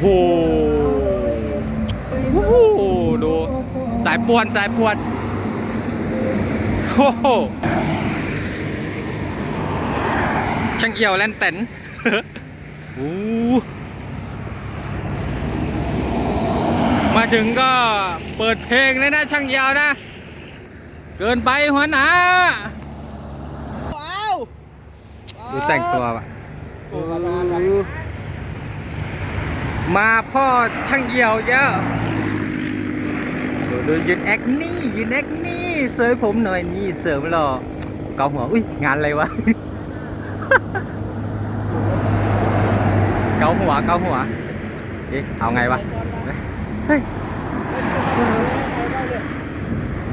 โหโอ้โหดูสายปวนสายปวนโอ้โหช่างเอี่ยวแลนเต็นโอ้มาถึงก็เปิดเพลงเลยนะช่างเอี่ยวนะ เกินไปหัวหน้าว้าวดูแต่งตัวป่ะโอ้ มาพ่อช่างเหี่ยวเยอะดูดูยืนแอคนี่ยืนแอคนี่เสยผมหน่อยนี่เสริมหล่อเกาหัวอุ้ยงานอะไรวะเกาหัวเกาหัวเอ๊ะเอาไงวะเฮ้ย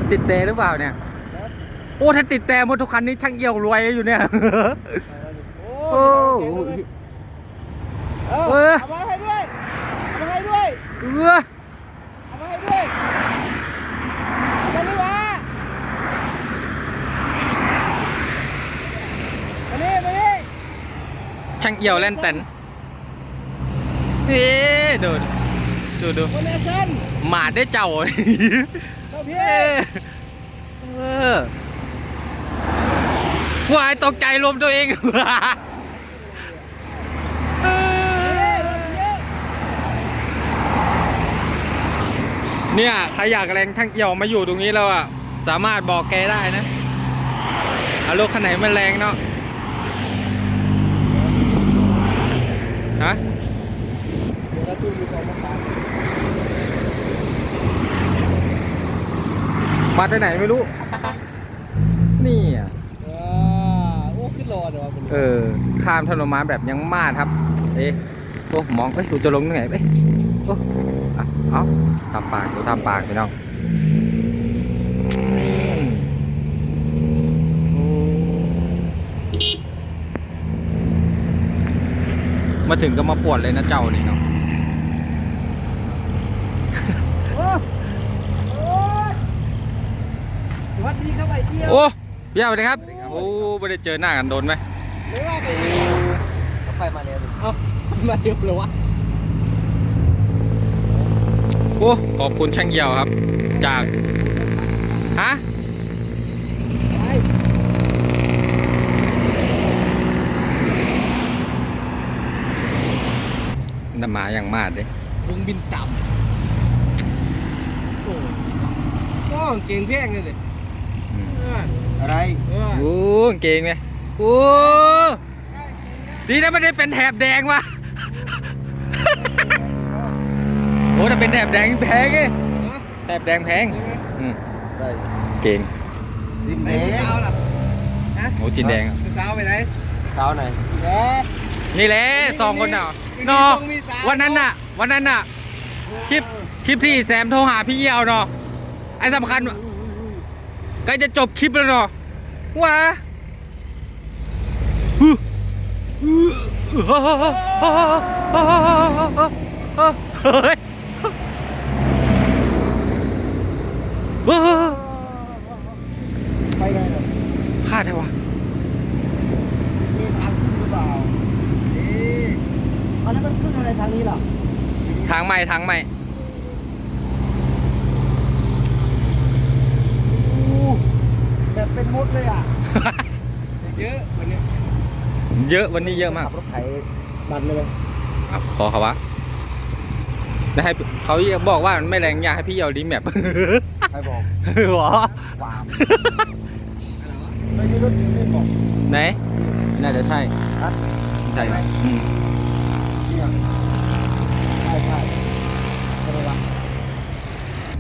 ติดเตหรือเปล่าเนี่ยโอ้ถ้าติดแต่หมดทุกคันนี้ช่างเอี่ยวรวยอยู่เนี่ย โอ้ เอ อ อ เอามาให้ด้วยเอามาให้ด้วย เออเอามาให้ด้วยเอามานี่วะมานี่มานี่ช่างเอี่ยวเล่นเต็นเอ๊ะดูดูดูคนเอเซนหมาได้เจ้าเจ้าพี่เอ๊ะเออวายตกใจลมตัวเอง นี่รถเยอะ เนี่ยใครอยากแรงช่างเอี่ยวมาอยู่ตรงนี้แล้วอะสามารถบอกแกได้นะเอารถคันไหนมันแรงเนาะฮะเดี๋ยวเราตู้อยู่ตรงนั้นมาจากไหนไม่รู้ นี่อะเออโอ้ขึ้นรอเดี๋ยวว่าเป็นเออข้ามถนนมาแบบยังมาดครับ เอ๊ะโอ้มองเอ้ยกูจะลงตรงไหนไป โอ้อะเอาทำปากดูทำปากพี่น้องอืมโอ้มาถึงก็มาปวดเลยนะเจ้านี่เนาะโอ้โอ้ยสวัสดีครับไอ้เที่ยวโอ้พี่อาสวัสดีครับ โอ้ไม่ได้เจอหน้ากันโดนไหมหรือว่าไปก็ไปมาแล้วดิเอ้ามาเร็วเลยวะ โอ้ขอบคุณช่างเหี่ยวครับ จากฮะไปน้ำหมาอย่างมาดเลยวงบินต่ำโอ้ยก็เก่งแพงเลยดิอืมเอออะไรเออโอ้เก่งไหมโอ้ดีนะไม่ได้เป็นแถบแดงว่ะ โอ้ถ้าเป็นแถบแดงแพงไงฮะแถบแดงแพงอืมได้เก่งริมไหนแดผู้งสาวล่ะฮะโอ้จินแดงอะผู้สาวไปไหนสาวไหนเออนี่แหละสองคนน่ะมีเนาะมีสาววันนั้นน่ะ วันนั้นน่ะคลิปคลิปที่แซมโทรหาพี่เยี่ยวเนาะไอ้สำคัญใกล้จะจบคลิปแล้วเนาะว้าฮึเฮ้ยเฮ้ย ไปไงน่ะ ฆ่าได้วะมีทางขึ้นหรือเปล่านี่อันนั้นมันขึ้นอะไรทางนี้ล่ะทางใหม่ทางใหม่อู้แบบเป็นมดเลยอะ เยอะวันนี้ เยอะวันนี้เยอะมากขับรถไถดันเลยไหมอะขอเขาวะได้ให้เขาบอกว่ามันไม่แรงอยากให้พี่เยี่ยวรีแมปใครบอกหรอวาม ไม่มีรถสีไม่บอกไหน น่าจะใช่ฮะใช่อืมเนี่ยใช่ใช่ใช่ไหมวะ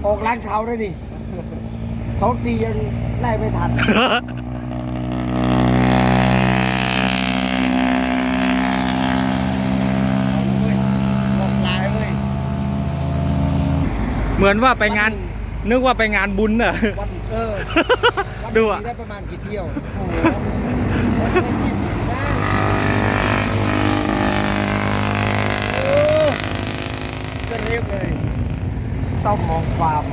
ออกร้านเขาด้วยนี่สองสี่ยังไล่ไม่ทันหลอกลายเว้ยเหมือนว่าไปงาน นึกว่าไปงานบุญน่ะ วันเออวัน ดูอะนี้ได้ประมาณกี่เที่ยวโอ้โหโอ้จะเรียกเลย ต้องมองความ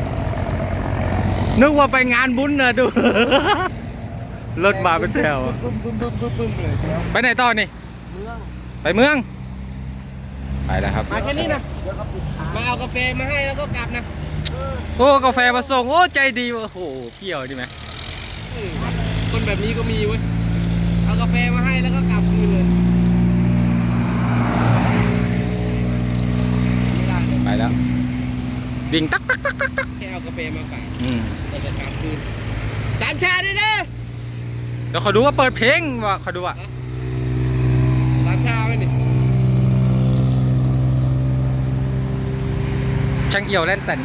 นึกว่าไปงานบุญน่ะดู รถมาเป็นแถวอะบึ้มบึ้มบึ้มบึ้มบึ้มเลยเดี๋ยวไปไหนต่อนี่ เมือง ไปเมือง ไปแล้วครับ มาแค่นี้นะมาเอากาแฟมาให้แล้วก็กลับนะ โอ้ กาแฟมาส่ง โอ้ ใจดีว่ะโอ้โหเพียวดีไหมเออ คนแบบนี้ก็มีเว้ย เอากาแฟมาให้แล้วก็กลับคืนเลยไม่ได้เลยไปแล้ว วิ่งตักตักตักตักตักแค่เอากาแฟมาฝากอืมแล้วก็กลับคืนสามชาด้วยนะเดี๋ยวขอดูว่าเปิดเพลงว่ะขอดูอะสามชาไหมนี่ช่างเอี่ยวเล่นแต่น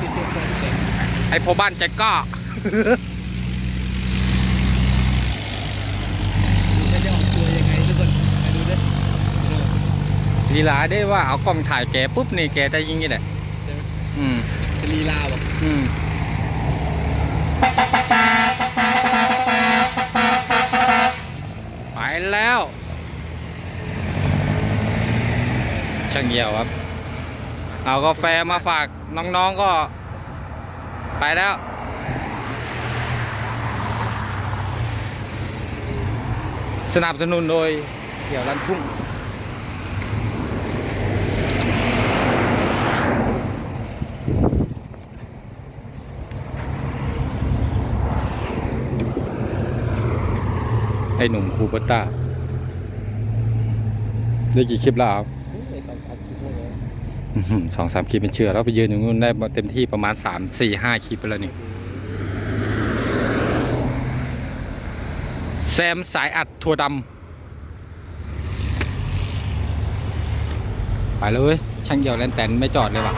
ติดตัวคนเต็มไอพอบ้านใจกล้า จะจะออกตัวยังไงทุกคนไปดูดิดู ลีลาได้ว่าเอากล้องถ่ายแกปุ๊บนี่แกจะยิงนี่แหละใช่ไหมอืมจะลีลาบอกอืมไปแล้ว ช่างเหี่ยวครับ เอากาแฟมาฝากน้องๆก็ ไปแล้วสนับสนุนโดยเกี่ยวลันทุ่ง ไอหนุ่มคูเปอร์ต้าได้กี่คลิปแล้วครับสองสามคลิปเป็นเชื่อ แล้วไปยืนอยู่นู้นได้เต็มที่ประมาณสามสี่ห้าคลิปไปแล้วนี่แซมสายอัดถั่วดำไปเลยช่างเหี่ยวแลนแตนไม่จอดเลยว่ะ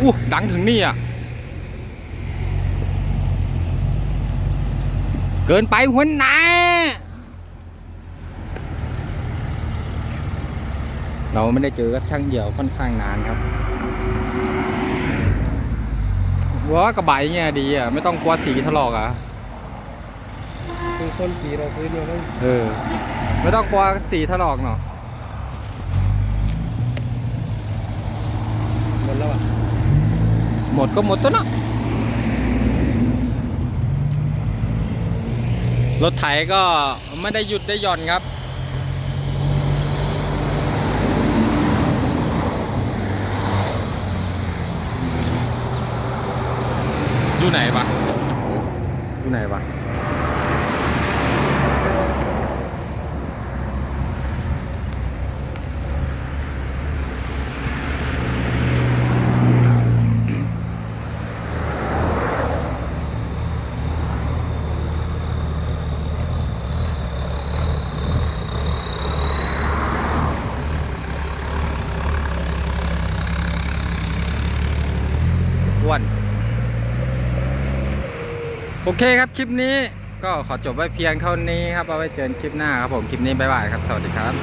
อู้ดังถึงนี่อะ เกินไปหัวหน้าเราไม่ได้เจอกับช่างเหี่ยวค่อนข้างนานครับว่ากระบะอย่างเงี้ยดีอะไม่ต้องกลัวสีถลอกอะคือคนสีเราพื้นเนี่ยต้องเออ ไม่ต้องกลัวสีถลอกเนาะหมดแล้วอะหมดก็หมดตัวเนาะ รถไถก็ไม่ได้หยุดได้หย่อนครับ อยู่ไหนวะอยู่ไหนวะ อ้วน โอเคครับคลิปนี้ก็ขอจบไว้เพียงเท่านี้ครับเอาไว้เจอกันคลิปหน้าครับผมคลิปนี้บ๊ายบายครับสวัสดีครับ